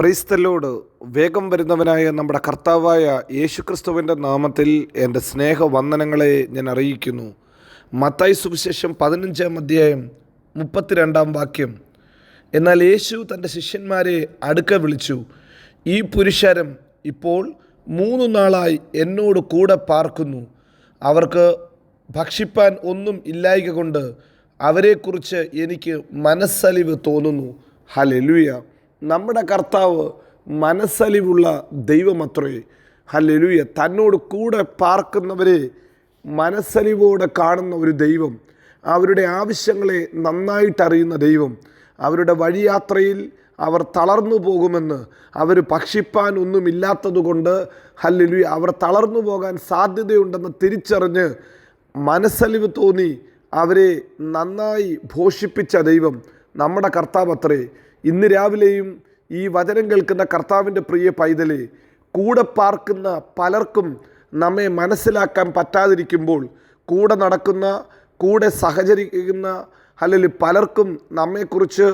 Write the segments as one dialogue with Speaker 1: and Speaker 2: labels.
Speaker 1: ക്രൈസ്തലോട് വേഗം വരുന്നവനായ നമ്മുടെ കർത്താവായ യേശുക്രിസ്തുവിന്റെ നാമത്തിൽ എന്റെ സ്നേഹവന്ദനങ്ങളെ ഞാൻ അറിയിക്കുന്നു. മത്തായി സുവിശേഷം പതിനഞ്ചാം അധ്യായം മുപ്പത്തിരണ്ടാം വാക്യം. എന്നാൽ യേശു തന്റെ ശിഷ്യന്മാരെ അടുക്ക വിളിച്ചു ഈ പുരുഷാരം ഇപ്പോൾ മൂന്ന് നാളായി എന്നോട് കൂടെ പാർക്കുന്നു. അവർക്ക് ഭക്ഷിപ്പാൻ ഒന്നും ഇല്ലായ്ക കൊണ്ട് അവരെക്കുറിച്ച് എനിക്ക് മനസ്സലിവ് തോന്നുന്നു. ഹലെലുയ നമ്മുടെ കർത്താവ് മനസ്സലിവുള്ള ദൈവമത്രേ. ഹലെലുയ തന്നോട് കൂടെ പാർക്കുന്നവരെ മനസ്സലിവോടെ കാണുന്ന ഒരു ദൈവം. അവരുടെ ആവശ്യങ്ങളെ നന്നായിട്ടറിയുന്ന ദൈവം. അവരുടെ വഴിയാത്രയിൽ അവർ തളർന്നു പോകുമെന്ന് അവർ ഭക്ഷിപ്പാൻ ഒന്നുമില്ലാത്തതുകൊണ്ട് ഹല്ലിലു അവർ തളർന്നു പോകാൻ സാധ്യതയുണ്ടെന്ന് തിരിച്ചറിഞ്ഞ് മനസ്സലിവ് തോന്നി അവരെ നന്നായി പോഷിപ്പിച്ച ദൈവം നമ്മുടെ കർത്താവ് അത്രേ ഇന്ന് രാവിലെയും ഈ വചനം കേൾക്കുന്ന കർത്താവിന്റെ പ്രിയ പൈതലെ കൂടെ പാർക്കുന്ന പലർക്കും നമ്മെ മനസ്സിലാക്കാൻ പറ്റാതിരിക്കുമ്പോൾ കൂടെ നടക്കുന്ന കൂടെ സഹചരിക്കുന്ന അല്ലെങ്കിൽ പലർക്കും നമ്മെക്കുറിച്ച്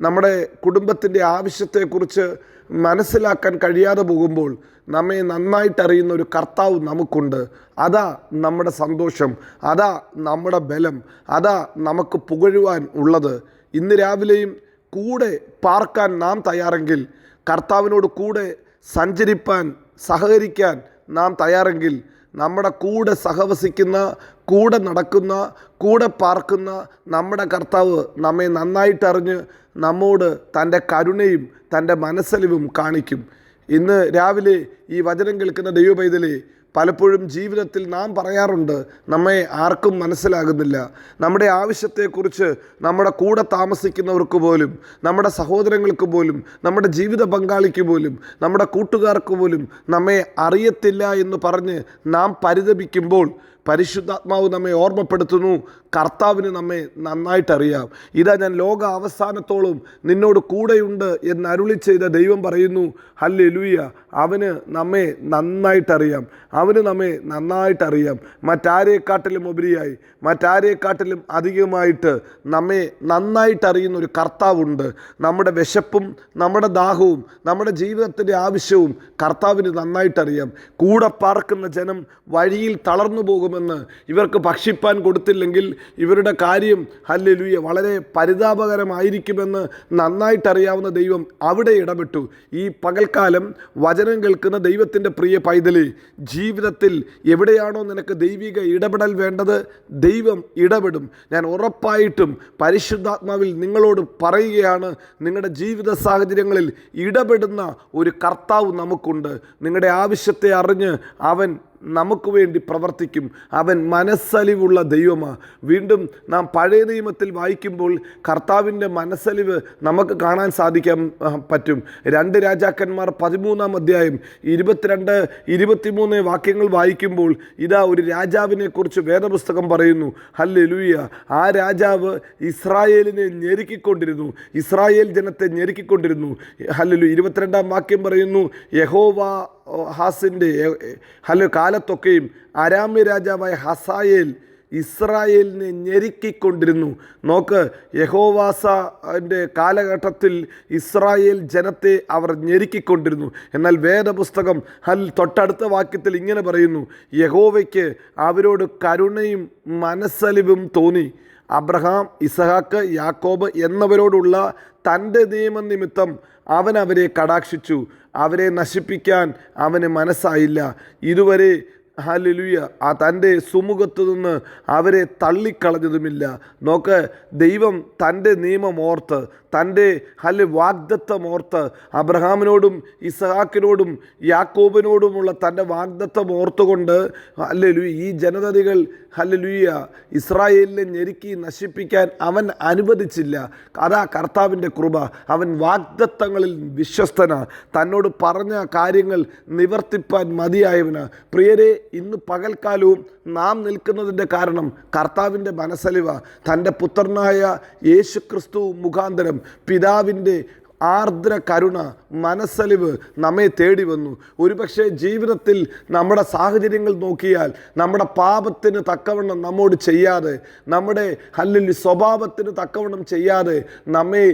Speaker 1: നമ്മുടെ കുടുംബത്തിന്റെ ആവശ്യത്തെക്കുറിച്ച് മനസ്സിലാക്കാൻ കഴിയാതെ പോകുമ്പോൾ നമ്മെ നന്നായിട്ടറിയുന്ന ഒരു കർത്താവ് നമുക്കുണ്ട്. അതാ നമ്മുടെ സന്തോഷം അതാ നമ്മുടെ ബലം അതാ നമുക്ക് പുകഴുവാൻ ഉള്ളത്. ഇന്ന് രാവിലെയും കൂടെ പാർക്കാൻ നാം തയ്യാറെങ്കിൽ കർത്താവിനോട് കൂടെ സഞ്ചരിപ്പാൻ സഹകരിക്കാൻ നാം തയ്യാറെങ്കിൽ നമ്മുടെ കൂടെ സഹവസിക്കുന്ന കൂടെ നടക്കുന്ന കൂടെ പാർക്കുന്ന നമ്മുടെ കർത്താവ് നമ്മെ നന്നായിട്ടറിഞ്ഞ് നമ്മോട് തന്റെ കരുണയും തന്റെ മനസ്സലിവും കാണിക്കും. ഇന്ന് രാവിലെ ഈ വചനം കേൾക്കുന്ന ദൈവപൈതലേ പലപ്പോഴും ജീവിതത്തിൽ നാം പറയാറുണ്ട് നമ്മെ ആർക്കും മനസ്സിലാകുന്നില്ല. നമ്മുടെ ആവശ്യത്തെക്കുറിച്ച് നമ്മുടെ കൂടെ താമസിക്കുന്നവർക്ക് പോലും നമ്മുടെ സഹോദരങ്ങൾക്ക് പോലും നമ്മുടെ ജീവിത പങ്കാളിക്ക് പോലും നമ്മുടെ കൂട്ടുകാർക്ക് പോലും നമ്മെ അറിയത്തില്ല എന്ന് പറഞ്ഞ് നാം പരിതപിക്കുമ്പോൾ പരിശുദ്ധാത്മാവ് നമ്മെ ഓർമ്മപ്പെടുത്തുന്നു. കർത്താവിന് നമ്മെ നന്നായിട്ടറിയാം. ഇതാ ഞാൻ ലോക അവസാനത്തോളം നിന്നോട് കൂടെയുണ്ട് എന്ന് അരുളി ചെയ്ത ദൈവം പറയുന്നു. ഹല്ലേ ലൂയ അവന് നമ്മെ നന്നായിട്ടറിയാം. അവന് നമ്മെ നന്നായിട്ടറിയാം. മറ്റാരെക്കാട്ടിലും ഉപരിയായി മറ്റാരെക്കാട്ടിലും അധികമായിട്ട് നമ്മെ നന്നായിട്ടറിയുന്ന ഒരു കർത്താവുണ്ട്. നമ്മുടെ വിശപ്പും നമ്മുടെ ദാഹവും നമ്മുടെ ജീവിതത്തിന്റെ ആവശ്യവും കർത്താവിന് നന്നായിട്ടറിയാം. കൂടെ പാർക്കുന്ന ജനം വഴിയിൽ തളർന്നു പോകുമെന്ന് ഇവർക്ക് ഭക്ഷിപ്പാൻ കൊടുത്തില്ലെങ്കിൽ ഇവരുടെ കാര്യം ഹല്ലുയ വളരെ പരിതാപകരമായിരിക്കുമെന്ന് നന്നായിട്ടറിയാവുന്ന ദൈവം അവിടെ ഇടപെട്ടു. ഈ പകൽക്കാലം വചനം കേൾക്കുന്ന ദൈവത്തിന്റെ പ്രിയ പൈതലി ജീവിതത്തിൽ എവിടെയാണോ നിനക്ക് ദൈവിക ഇടപെടൽ വേണ്ടത് ദൈവം ഇടപെടും. ഞാൻ ഉറപ്പായിട്ടും പരിശുദ്ധാത്മാവിൽ നിങ്ങളോട് പറയുകയാണ് നിങ്ങളുടെ ജീവിത സാഹചര്യങ്ങളിൽ ഇടപെടുന്ന ഒരു കർത്താവ് നമുക്കുണ്ട്. നിങ്ങളുടെ ആവശ്യത്തെ അറിഞ്ഞ് അവൻ നമുക്ക് വേണ്ടി പ്രവർത്തിക്കും. അവൻ മനസ്സലിവുള്ള ദൈവമാണ് വീണ്ടും നാം പഴയ നിയമത്തിൽ വായിക്കുമ്പോൾ കർത്താവിന്റെ മനസ്സലിവ് നമുക്ക് കാണാൻ സാധിക്കാൻ പറ്റും. രണ്ട് രാജാക്കന്മാർ പതിമൂന്നാം അധ്യായം ഇരുപത്തിരണ്ട് ഇരുപത്തിമൂന്ന് വാക്യങ്ങൾ വായിക്കുമ്പോൾ ഇതാ ഒരു രാജാവിനെക്കുറിച്ച് വേദപുസ്തകം പറയുന്നു. ഹല്ലേ ലൂയ്യ ആ രാജാവ് ഇസ്രായേലിനെ ഞെരുക്കിക്കൊണ്ടിരുന്നു. ഇസ്രായേൽ ജനത്തെ ഞെരുക്കിക്കൊണ്ടിരുന്നു. ഹല്ലു ഇരുപത്തിരണ്ടാം വാക്യം പറയുന്നു യഹോവ ഹാസിന്റെ ഹലോ കാലത്തൊക്കെയും അരാമ്യ രാജാവായ ഹസായേൽ ഇസ്രായേലിനെ ഞെരുക്കിക്കൊണ്ടിരുന്നു. നോക്ക് യഹോവാസന്റെ കാലഘട്ടത്തിൽ ഇസ്രായേൽ ജനത്തെ അവർ ഞെരുക്കിക്കൊണ്ടിരുന്നു. എന്നാൽ വേദപുസ്തകം ഹൽ തൊട്ടടുത്ത വാക്യത്തിൽ ഇങ്ങനെ പറയുന്നു യഹോവയ്ക്ക് അവരോട് കരുണയും മനസ്സലിവും തോന്നി. അബ്രഹാം ഇസഹാക്ക് യാക്കോബ് എന്നിവരോടുള്ള തന്റെ നിയമനിമിത്തം അവൻ അവരെ കടാക്ഷിച്ചു. അവരെ നശിപ്പിക്കാൻ അവന് മനസ്സായില്ല. ഇതുവരെ ഹല്ലേലൂയ ആ തന്റെ സുമുഖത്തു നിന്ന് അവരെ തള്ളിക്കളഞ്ഞതുമില്ല. നോക്ക് ദൈവം തന്റെ നിയമം ഓർത്ത് തന്റെ ഹൽ വാഗ്ദത്തം ഓർത്ത് അബ്രഹാമിനോടും ഇസഹാക്കിനോടും യാക്കോബിനോടുമുള്ള തന്റെ വാഗ്ദത്തം ഓർത്തുകൊണ്ട് ഹല്ലേലൂയ ഈ ജനതകൾ ഹല്ലേലൂയ ഇസ്രായേലിനെ ഞെരുക്കി നശിപ്പിക്കാൻ അവൻ അനുവദിച്ചില്ല. അതാ കർത്താവിന്റെ കൃപ. അവൻ വാഗ്ദത്തങ്ങളിൽ വിശ്വസ്തന. തന്നോട് പറഞ്ഞ കാര്യങ്ങൾ നിവർത്തിപ്പാൻ മതിയായവന്. പ്രിയരെ ഇന്ന് പകൽക്കാലവും നാം നിൽക്കുന്നതിന്റെ കാരണം കർത്താവിന്റെ മനസ്സലിവ. തന്റെ പുത്രനായ യേശു ക്രിസ്തു മുഖാന്തരം പിതാവിന്റെ ആർദ്ര കരുണ മനസ്സലിവ് നമ്മെ തേടി വന്നു. ഒരുപക്ഷെ ജീവിതത്തിൽ നമ്മുടെ സാഹചര്യങ്ങൾ നോക്കിയാൽ നമ്മുടെ പാപത്തിന് തക്കവണ്ണം നമ്മോട് ചെയ്യാതെ നമ്മുടെ അല്ലെങ്കിൽ സ്വഭാവത്തിന് തക്കവണ്ണം ചെയ്യാതെ നമ്മെ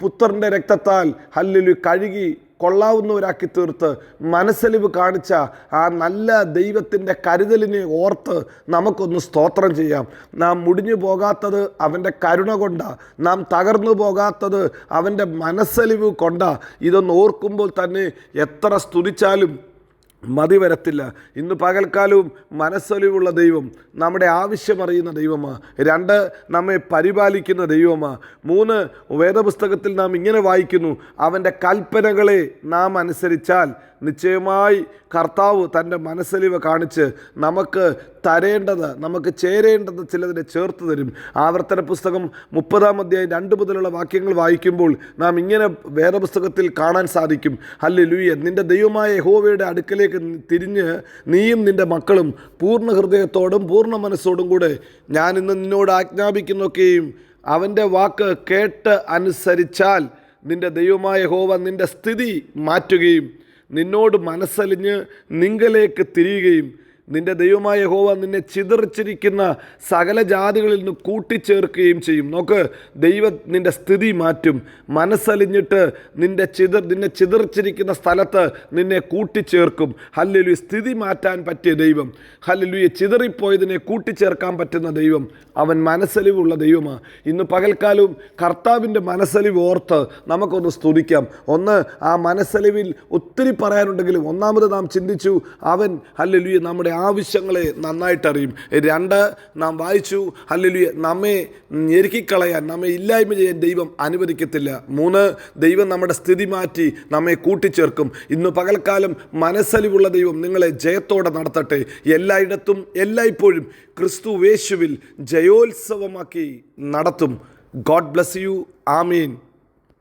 Speaker 1: പുത്രന്റെ രക്തത്താൽ ഹല്ലിൽ കഴുകി കൊള്ളാവുന്നവരാക്കി തീർത്ത് മനസ്സലിവ് കാണിച്ച ആ നല്ല ദൈവത്തിന്റെ കരുതലിനെ ഓർത്ത് നമുക്കൊന്ന് സ്തോത്രം ചെയ്യാം. നാം മുടിഞ്ഞു പോകാത്തത് അവന്റെ കരുണ കൊണ്ടാ. നാം തകർന്നു പോകാത്തത് അവന്റെ മനസ്സലിവ് കൊണ്ടാ. ഇതൊന്ന് ഓർക്കുമ്പോൾ തന്നെ എത്ര സ്തുതിച്ചാലും മതി വരത്തില്ല. ഇന്ന് പകൽക്കാലവും മനസ്സൊലിവുള്ള ദൈവം നമ്മുടെ ആവശ്യമറിയുന്ന ദൈവമാ. രണ്ട് നമ്മെ പരിപാലിക്കുന്ന ദൈവമാ. മൂന്ന് വേദപുസ്തകത്തിൽ നാം ഇങ്ങനെ വായിക്കുന്നു അവന്റെ കൽപ്പനകളെ നാം അനുസരിച്ചാൽ നിശ്ചയമായി കർത്താവ് തന്റെ മനസ്സലിവ് കാണിച്ച് നമുക്ക് തരേണ്ടത് നമുക്ക് ചേരേണ്ടത് ചിലതിനെ ചേർത്ത് തരും. ആവർത്തന പുസ്തകം മുപ്പതാം അധ്യായം രണ്ട് മുതലുള്ള വാക്യങ്ങൾ വായിക്കുമ്പോൾ നാം ഇങ്ങനെ വേദപുസ്തകത്തിൽ കാണാൻ സാധിക്കും. അല്ലെ ലൂയ നിന്റെ ദൈവമായ യഹോവയുടെ അടുക്കലേക്ക് തിരിഞ്ഞ് നീയും നിന്റെ മക്കളും പൂർണ ഹൃദയത്തോടും പൂർണ മനസ്സോടും കൂടെ ഞാൻ ഇന്ന് നിന്നോട് ആജ്ഞാപിക്കുന്നൊക്കെയും അവന്റെ വാക്ക് കേട്ട് അനുസരിച്ചാൽ നിന്റെ ദൈവമായ ഹോവ നിന്റെ സ്ഥിതി മാറ്റുകയും നിന്നോട് മനസ്സലിഞ്ഞ് നിങ്കലേക്ക് തിരിയുകയും നിന്റെ ദൈവമായ ഹോവ നിന്നെ ചിതറിച്ചിരിക്കുന്ന സകല ജാതികളിൽ നിന്ന് കൂട്ടിച്ചേർക്കുകയും ചെയ്യും. നോക്ക് ദൈവം നിന്റെ സ്ഥിതി മാറ്റും. മനസ്സലിഞ്ഞിട്ട് നിന്റെ ചിതർ നിന്നെ ചിതറിച്ചിരിക്കുന്ന സ്ഥലത്ത് നിന്നെ കൂട്ടിച്ചേർക്കും. ഹല്ലലു സ്ഥിതി മാറ്റാൻ പറ്റിയ ദൈവം. ഹല്ലലുയെ ചിതറിപ്പോയതിനെ കൂട്ടിച്ചേർക്കാൻ പറ്റുന്ന ദൈവം. അവൻ മനസ്സലിവുള്ള ദൈവമാണ് ഇന്ന് പകൽക്കാലവും കർത്താവിന്റെ മനസ്സലിവ് ഓർത്ത് നമുക്കൊന്ന് സ്തുതിക്കാം. ഒന്ന് ആ മനസ്സലിവിൽ ഒത്തിരി പറയാനുണ്ടെങ്കിലും ഒന്നാമത് നാം ചിന്തിച്ചു അവൻ ഹല്ലലുയെ നമ്മുടെ ആവശ്യങ്ങളെ നന്നായിട്ടറിയും. രണ്ട് നാം വായിച്ചു അല്ലെങ്കിൽ നമ്മെ ഞെരുക്കിക്കളയാൻ നമ്മെ ഇല്ലായ്മ ചെയ്യാൻ ദൈവം അനുവദിക്കത്തില്ല. മൂന്ന് ദൈവം നമ്മുടെ സ്ഥിതി മാറ്റി നമ്മെ കൂട്ടിച്ചേർക്കും. ഇന്ന് പകൽക്കാലം മനസ്സലിവുള്ള ദൈവം നിങ്ങളെ ജയത്തോടെ നടത്തട്ടെ. എല്ലായിടത്തും എല്ലായ്പ്പോഴും ക്രിസ്തു വേശുവിൽ ജയോത്സവമാക്കി നടത്തും. God bless you. ആമീൻ.